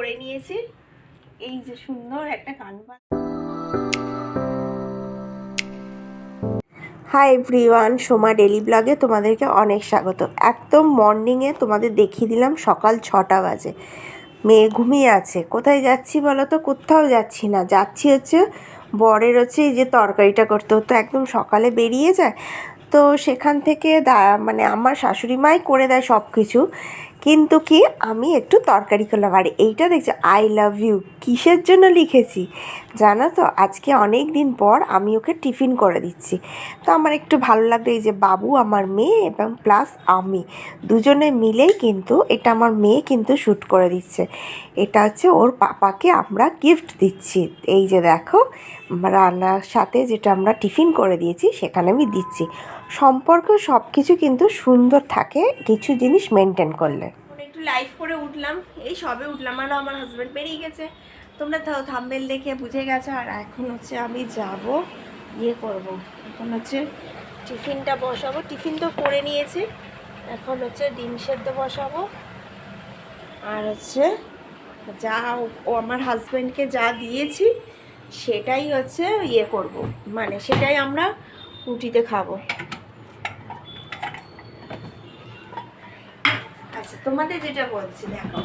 পরে নিয়েছি। এই যে সুন্দর একটা কান হাই এভরিওয়ান সোমা ডেলি ব্লগে তোমাদেরকে অনেক স্বাগত। একদম মর্নিংয়ে তোমাদের দেখিয়ে দিলাম সকাল ছটা বাজে। মেয়ে ঘুমিয়ে আছে। কোথায় যাচ্ছি বলো তো কোথাও যাচ্ছি না। যাচ্ছি হচ্ছে বরের হচ্ছে এই যে তরকারিটা করতে। হতো একদম সকালে বেরিয়ে যায়। তো সেখান থেকে মানে আমার শাশুড়ি মাই করে দেয় সব কিছু কিন্তু কি, আমি একটু তরকারি করলাম। আর এইটা দেখছি আই লাভ ইউ কিসের জন্য লিখেছি? জানো তো, আজকে অনেক দিন পর আমি ওকে টিফিন করে দিচ্ছি। তো আমার একটু ভালো লাগল এই যে বাবু আমার মেয়ে এবং প্লাস আমি। দুজনে মিলেই কিন্তু এটা আমার মেয়ে কিন্তু শ্যুট করে দিচ্ছে। এটা হচ্ছে ওর পাপাকে আমরা গিফট দিচ্ছি। এই যে দেখো, রান্নার সাথে যেটা আমরা টিফিন করে দিয়েছি, সেখানে আমি দিচ্ছি। সম্পর্ক সব কিছু কিন্তু সুন্দর থাকে, কিছু জিনিস মেনটেন করলে। একটু লাইভ করে উঠলাম, এই সবে উঠলাম আর আমার হাজব্যান্ড বেরিয়ে গেছে। তোমরা থাম্বেল দেখে বুঝে গেছো, আর এখন হচ্ছে আমি যাব ইয়ে করব। এখন হচ্ছে টিফিনটা বসাবো, টিফিন তো করে নিয়েছি, এখন হচ্ছে ডিম সেদ্ধ বসাবো। আর হচ্ছে যা ও আমার হাজব্যান্ডকে যা দিয়েছি, সেটাই হচ্ছে ইয়ে করব মানে সেটাই আমরা রুটিতে খাব। আচ্ছা তোমাদের যেটা বলছি, দেখো।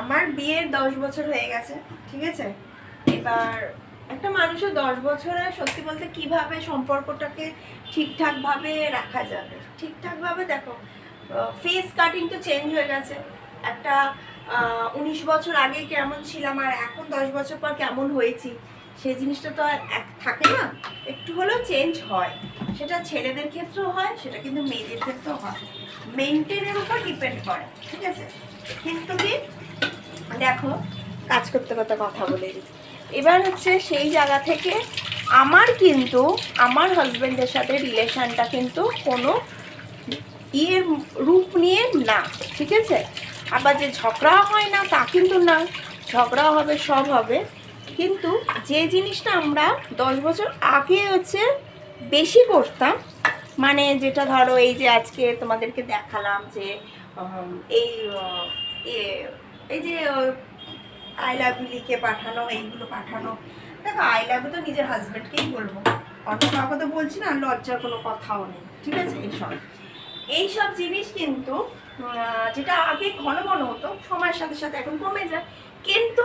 আমার বিয়ের দশ বছর হয়ে গেছে, ঠিক আছে? এবার একটা মানুষের দশ বছরে সত্যি বলতে কীভাবে সম্পর্কটাকে ঠিকঠাকভাবে রাখা যাবে? ঠিকঠাকভাবে দেখো ফেস কাটিং তো চেঞ্জ হয়ে গেছে। একটা উনিশ বছর আগে কেমন ছিলাম আর এখন দশ বছর পর কেমন হয়েছি, সেই জিনিসটা তো আর এক, থাকে না? একটু হলেও চেঞ্জ হয়। সেটা ছেলেদের ক্ষেত্রেও হয়, সেটা কিন্তু মেয়েদের ক্ষেত্রেও হয়। মেনটেনের উপর ডিপেন্ড করে, ঠিক আছে? কিন্তু কি? দেখো, কাজ করতে করতে কথা বলে এবার হচ্ছে সেই জায়গা থেকে আমার কিন্তু, আমার হাজব্যান্ডের সাথে রিলেশনটা কিন্তু কোনো ইয়ের রূপ নিয়ে না, ঠিক আছে? আবার যে ঝগড়া হয় না, তা কিন্তু না। ঝগড়া হবে, সব হবে। কিন্তু যে জিনিসটা আমরা দশ বছর আগে হচ্ছে বেশি করতাম মানে যেটা ধরো এই যে আজকে তোমাদেরকে দেখালাম যে এই এই যে আই লাভ লিখে পাঠানো, এইগুলো পাঠানো। দেখো আই লাভ তো নিজের হাজব্যান্ডকেই বলব। অন্য কাউকে তো বলছি না, লজ্জার কোনো কথাও নেই, ঠিক আছে? এইসব। এইসব জিনিস কিন্তু যেটা আগে ঘন ঘন হতো, সময়ের সাথে সাথে এখন কমে যায়। কিন্তু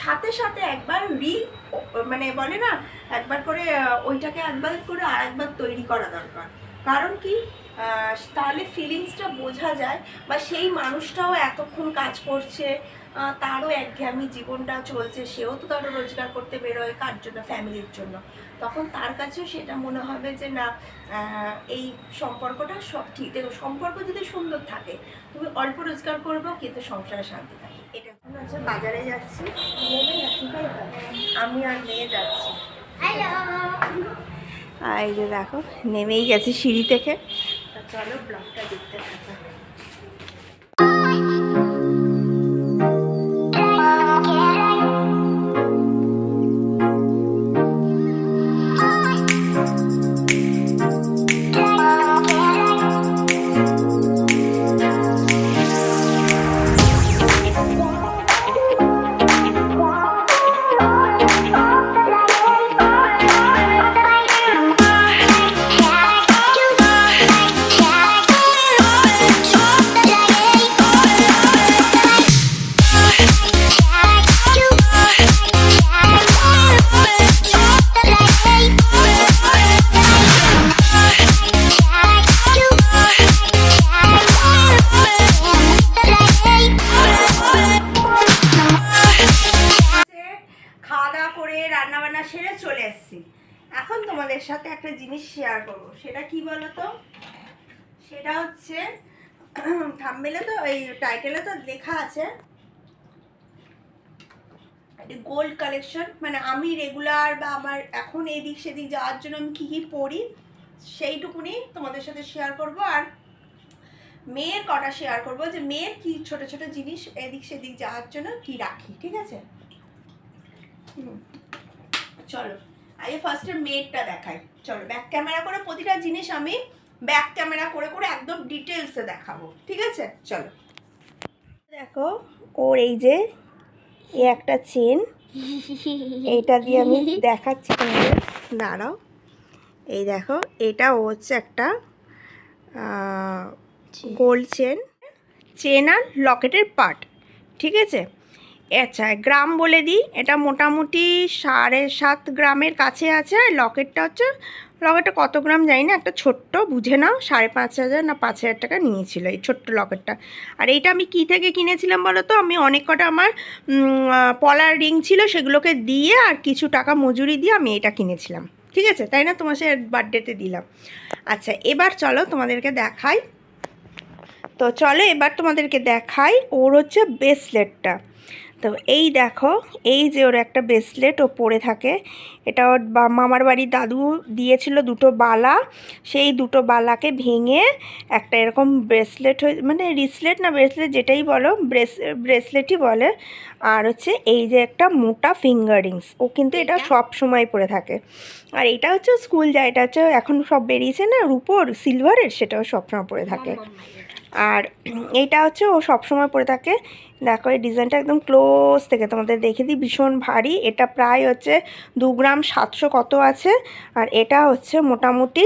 সাথে সাথে একবার রি মানে বলে না, একবার করে ওইটাকে একবার করে আর একবার তৈরি করা দরকার। কারণ কি? তাহলে ফিলিংসটা বোঝা যায় বা সেই মানুষটাও এতক্ষণ কাজ করছে তারও একঘেয়েমি জীবনটা চলছে, সেও তো তারও রোজগার করতে বেরোয় কার জন্য? ফ্যামিলির জন্য। তখন তার কাছেও সেটা মনে হবে যে না এই সম্পর্কটা সব ঠিক। দেখো, সম্পর্ক যদি সুন্দর থাকে, তুমি অল্প রোজগার করব, কিন্তু সংসারে শান্তি থাকে এটা হচ্ছে বাজারে যাচ্ছি। আমি আর মেয়ে যাচ্ছি। আর এই যে দেখো নেমেই গেছে সিঁড়ি থেকে। চলো ব্লগটা দেখতে থাকো। খাওয়া দাওয়া করে রান্না বান্না সেরে চলে এসেছি এখন তোমাদের সাথে একটা জিনিস শেয়ার করব। সেটা কি বলো তো সেটা হচ্ছে থাম্বেলে তো, এই টাইটেলে তো লেখা আছে গোল্ড কালেকশন মানে আমি রেগুলার বা আমার এখন এদিক সেদিক যাওয়ার জন্য আমি কী কী পড়ি সেইটুকুনি তোমাদের সাথে শেয়ার করব। আর মেয়ের কটা শেয়ার করব যে মেয়ের কি ছোট ছোট জিনিস এদিক সেদিক যাওয়ার জন্য কি রাখি, ঠিক আছে। চলো আগে ফার্স্টে মেয়েরটা দেখাই। চলো ব্যাক ক্যামেরা করে প্রতিটা জিনিস আমি ব্যাক ক্যামেরা করে করে একদম ডিটেলসে দেখাবো ঠিক আছে? চলো। দেখো ওর এই যে এই একটা চেন এইটা দিয়ে আমি দেখাচ্ছি তোমাদের। দাঁড়াও এই দেখো এটা হচ্ছে একটা গোল্ড চেন চেন আর লকেটের পার্ট ঠিক আছে? আচ্ছা গ্রাম বলে দিই, এটা মোটামুটি সাড়ে সাত গ্রামের কাছে আছে, আর লকেটটা হচ্ছে, লকেটটা কত গ্রাম জানি না, একটা ছোট্ট, বুঝে নাও, সাড়ে পাঁচ হাজার না পাঁচ হাজার টাকা নিয়েছিল এই ছোট্ট লকেটটা। আর এইটা আমি কী থেকে কিনেছিলাম বলো তো, আমি অনেক কটা আমার পলার রিং ছিল, সেগুলোকে দিয়ে আর কিছু টাকা মজুরি দিয়ে আমি এটা কিনেছিলাম। ঠিক আছে? তাই না? তোমার সে বার্থডেতে দিলাম। আচ্ছা এবার চলো তোমাদেরকে দেখাই। তো চলো, এবার তোমাদেরকে দেখাই, ওর হচ্ছে ব্রেসলেটটা। তো এই দেখো এই যে ওর একটা ব্রেসলেট ও পরে থাকে। এটা ওর বা- মামার বাড়ির দাদু দিয়েছিল দুটো বালা। সেই দুটো বালাকে ভেঙে একটা এরকম ব্রেসলেট হয়ে মানে রিসলেট না ব্রেসলেট যেটাই বলো ব্রেস ব্রেসলেটই বলে। আর হচ্ছে এই যে একটা মোটা ফিঙ্গারিংস ও কিন্তু এটা এটা? সব সময় পরে থাকে। আর এটা হচ্ছে স্কুল যায় এটা হচ্ছে এখন সব বেরিয়েছে না রুপোর সিলভারের সেটাও সবসময় পরে থাকে। আর এইটা হচ্ছে ও সবসময় পরে থাকে। দেখো এই ডিজাইনটা একদম ক্লোজ থেকে তোমাদের দেখে দিই ভীষণ ভারী। এটা প্রায় হচ্ছে দু গ্রাম সাতশো কত আছে? আর এটা হচ্ছে মোটামুটি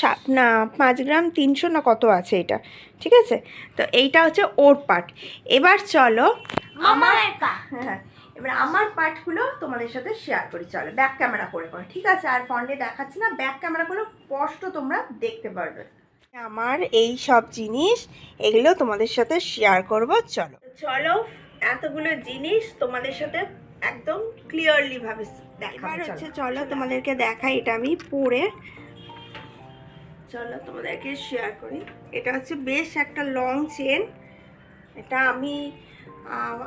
সাত না পাঁচ গ্রাম তিনশো না কত আছে এটা? ঠিক আছে? তো এইটা হচ্ছে ওর পার্ট। এবার চলো আমার হ্যাঁ এবার আমার পার্টগুলো তোমাদের সাথে শেয়ার করি। চলো ব্যাক ক্যামেরা করে করে। ঠিক আছে? আর ফ্রন্টে দেখাচ্ছি না ব্যাক ক্যামেরা করে স্পষ্ট তোমরা দেখতে পারবে। আমার এই সব জিনিস এগুলো তোমাদের সাথে শেয়ার করব চলো। চলো এতগুলো জিনিস তোমাদের সাথে একদম ক্লিয়ারলি ভাবে দেখাবো হচ্ছে চলো তোমাদেরকে দেখাই এটা আমি পরে চলো তোমাদেরকে শেয়ার করি। এটা হচ্ছে বেশ একটা লং চেন এটা আমি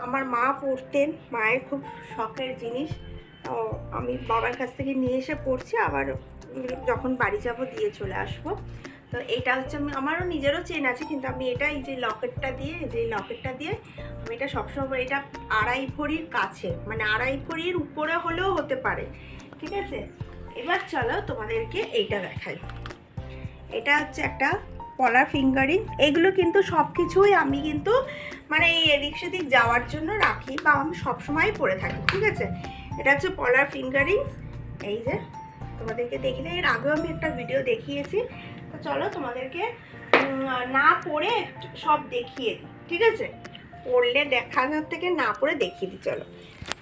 আমার মা পরতেন মায়ের খুব শখের জিনিস। তো আমি বাবার কাছ থেকে নিয়ে এসে পড়ছি আবার যখন বাড়ি যাব দিয়ে চলে আসব। তো এটা হচ্ছে আমি, আমারও নিজেরও চেন আছে, কিন্তু আমি এটা এই যে লকেটটা দিয়ে, যে লকেটটা দিয়ে আমি এটা সবসময় এটা আড়াই ভরির কাছে মানে আড়াই ভরির উপরে হলেও হতে পারে, ঠিক আছে? এবার চলো তোমাদেরকে এইটা দেখাই। এটা হচ্ছে একটা পলার ফিঙ্গারিং এগুলো কিন্তু সব কিছুই আমি কিন্তু মানে এই এদিক সেদিক যাওয়ার জন্য রাখি বা আমি সবসময় পরে থাকি, ঠিক আছে? এটা হচ্ছে পলার ফিঙ্গারিংস এই যে, তোমাদেরকে দেখি না, এর আগেও আমি একটা ভিডিও দেখিয়েছি তো চলো তোমাদেরকে না পড়ে সব দেখিয়ে দিই ঠিক আছে? পড়লে দেখানোর থেকে না পড়ে দেখিয়ে দিই চলো।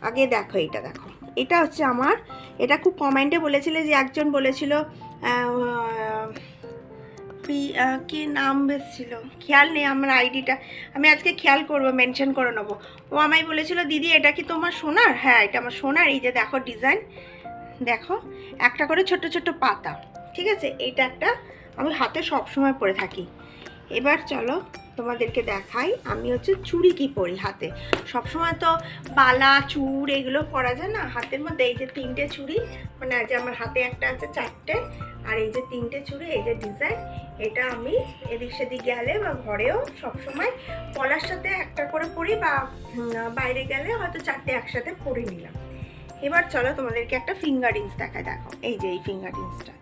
আগে দেখো এটা দেখো। এটা হচ্ছে আমার এটা খুব কমেন্টে বলেছিলে যে একজন বলেছিল আহ, নাম বেশ ছিল খেয়াল নেই আমার আইডিটা। আমি আজকে খেয়াল করব মেনশন করে নেব। ও আমায় বলেছিল দিদি এটা কি তোমার সোনার? হ্যাঁ এটা আমার সোনার। এই যে দেখো ডিজাইন। দেখো একটা করে ছোট ছোট পাতা ঠিক আছে? এইটা একটা আমি হাতে সব সময় পরে থাকি। এবার চলো তোমাদেরকে দেখাই আমি হচ্ছে চুড়ি কি পরি হাতে। সবসময় তো বালা চুড় এগুলো পরা যায় না? হাতের মধ্যে এই যে তিনটে চুড়ি মানে আজ আমার হাতে একটা আছে চারটে, আর এই যে তিনটে চুড়ি, এই যে ডিজাইন, এটা আমি এদিক সেদিক গেলে বা ঘরেও সবসময় পলার সাথে একটা করে পরি বা বাইরে গেলে হয়তো চারটে একসাথে পরে নিলাম। এবার চলো তোমাদেরকে একটা ফিঙ্গার ফিঙ্গারিংস দেখায় দেখো। এই যে এই ফিঙ্গার ফিঙ্গারিংসটা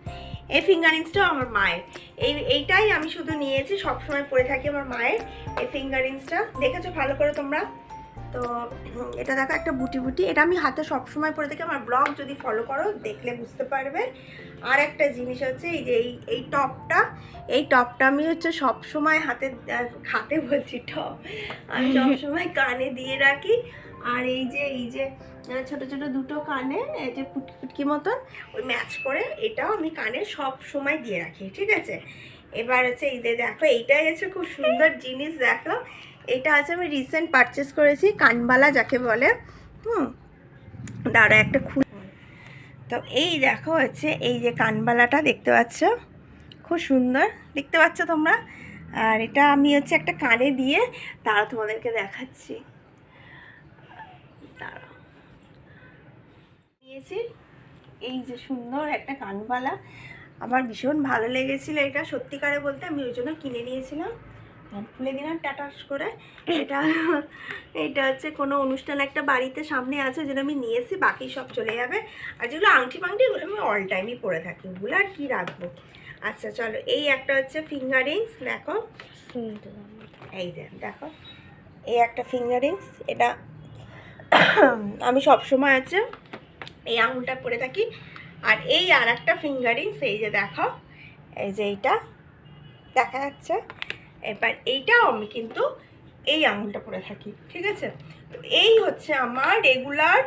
এই ফিঙ্গারিংসটাও আমার মায়ের। এই এইটাই আমি শুধু নিয়েছি সবসময় পরে থাকি আমার মায়ের এই ফিঙ্গার ফিঙ্গারিংসটা দেখেছ ভালো করে তোমরা? তো এটা দেখো একটা বুটি বুটি। এটা আমি হাতে সবসময় পরে থাকি। আমার ব্লগ যদি ফলো করো দেখলে বুঝতে পারবে। আর একটা জিনিস হচ্ছে এই যে এই এই টপটা এই টপটা আমি হচ্ছে সবসময় হাতে হাতে বলছি টপ। আমি সবসময় কানে দিয়ে রাখি। আর এই যে এই যে ছোট ছোট দুটো কানে, এই যে ফুটকি ফুটকি মতন, ওই ম্যাচ করে এটাও আমি কানে সব সময় দিয়ে রাখি, ঠিক আছে? এবার হচ্ছে এই যে দেখো, এইটাই হচ্ছে খুব সুন্দর জিনিস, দেখো। এটা আছে আমি রিসেন্ট পারচেস করেছি, কানবালা যাকে বলে। হুম দাঁড়া একটা খুল তো এই দেখো হচ্ছে, এই যে কানবালাটা দেখতে পাচ্ছ? খুব সুন্দর, দেখতে পাচ্ছ তোমরা? আর এটা আমি হচ্ছে একটা কানে দিয়ে তারা তোমাদেরকে দেখাচ্ছি দাঁড়াও নিয়েছি এই যে সুন্দর একটা কানবালা আমার ভীষণ ভালো লেগেছিল এটা। সত্যিকারে বলতে আমি ওই জন্য কিনে নিয়েছিলাম। খুলে দিলাম টাটাস করে। এটা এটা হচ্ছে কোনো অনুষ্ঠান, একটা বাড়িতে সামনে আছে যেটা আমি নিয়েছি, বাকি সব চলে যাবে। আর যেগুলো আংটি ফাংটি, এগুলো আমি অল টাইমই পরে থাকি। ওগুলো আর কী রাখব? আচ্ছা চলো, এই একটা হচ্ছে ফিঙ্গার রিংস দেখো। এই দেখো। এই একটা ফিঙ্গার রিংস এটা আমি সবসময় আছে। এই আঙুলটা পরে থাকি। আর এই আর একটা ফিঙ্গারিংস এই যে দেখো এই যে এইটা দেখা যাচ্ছে। এবার এইটাও আমি কিন্তু এই আঙুলটা পরে থাকি ঠিক আছে? তো এই হচ্ছে আমার রেগুলার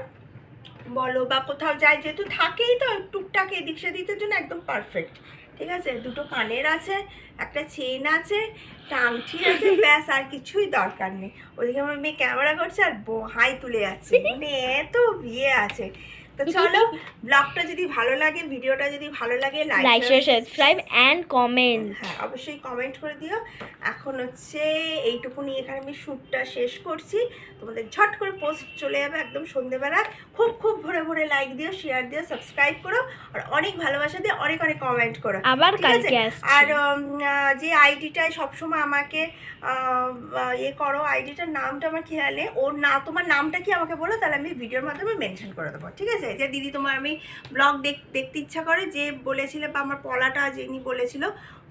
বলো বা কোথাও যাই যেহেতু থাকেই তো টুকটাক এদিক সেদিকের জন্য একদম পারফেক্ট ঠিক আছে? দুটো কানের আছে একটা চেন আছে একটা আংটি আছে ব্যাস আর কিছুই দরকার নেই। ওদিকে আমার মেয়ে ক্যামেরা করছে আর হাই তুলে যাচ্ছে। মানে এত বিয়ে আছে। তো চলো ব্লগটা যদি ভালো লাগে ভিডিওটা যদি ভালো লাগে like share subscribe and comment হ্যাঁ অবশ্যই কমেন্ট করে দিও। এখন হচ্ছে এইটুকুনি এখানে আমি শ্যুটটা শেষ করছি। তোমাদের ঝট করে পোস্ট চলে যাবে একদম সন্ধেবেলা খুব খুব ভরে ভরে লাইক দিও শেয়ার দিও সাবস্ক্রাইব করো। আর অনেক ভালোবাসা দিয়ে অনেক অনেক কমেন্ট করো। আবার? কালকে আসছি। আর যে আইডিটায় সবসময় আমাকে ইয়ে করো আইডিটার নামটা আমার খেয়াল ওর না তোমার নামটা কি আমাকে বলো তাহলে আমি ভিডিওর মাধ্যমে মেনশন করে দেবো। ঠিক আছে? যে দিদি তোমার আমি ব্লগ দেখতে ইচ্ছা করে যে বলেছিলে বা আমার পলাটা যিনি বলেছিল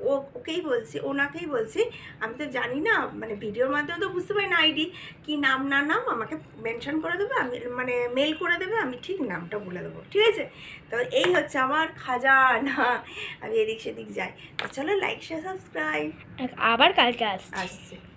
ও ওকেই বলছি ওনাকেই বলছি। আমি তো জানি না মানে ভিডিওর মাধ্যমে তো বুঝতে পারি না আইডি কি নাম না নাম আমাকে মেনশন করে দেবে আমি মানে মেল করে দেবে আমি ঠিক নামটা বলে দেবো ঠিক আছে? তো এই হচ্ছে আমার খাজানা আমি এদিক সেদিক যাই। তো চলো লাইক শেয়ার সাবস্ক্রাইব আবার কালকে আসছি। আসছে।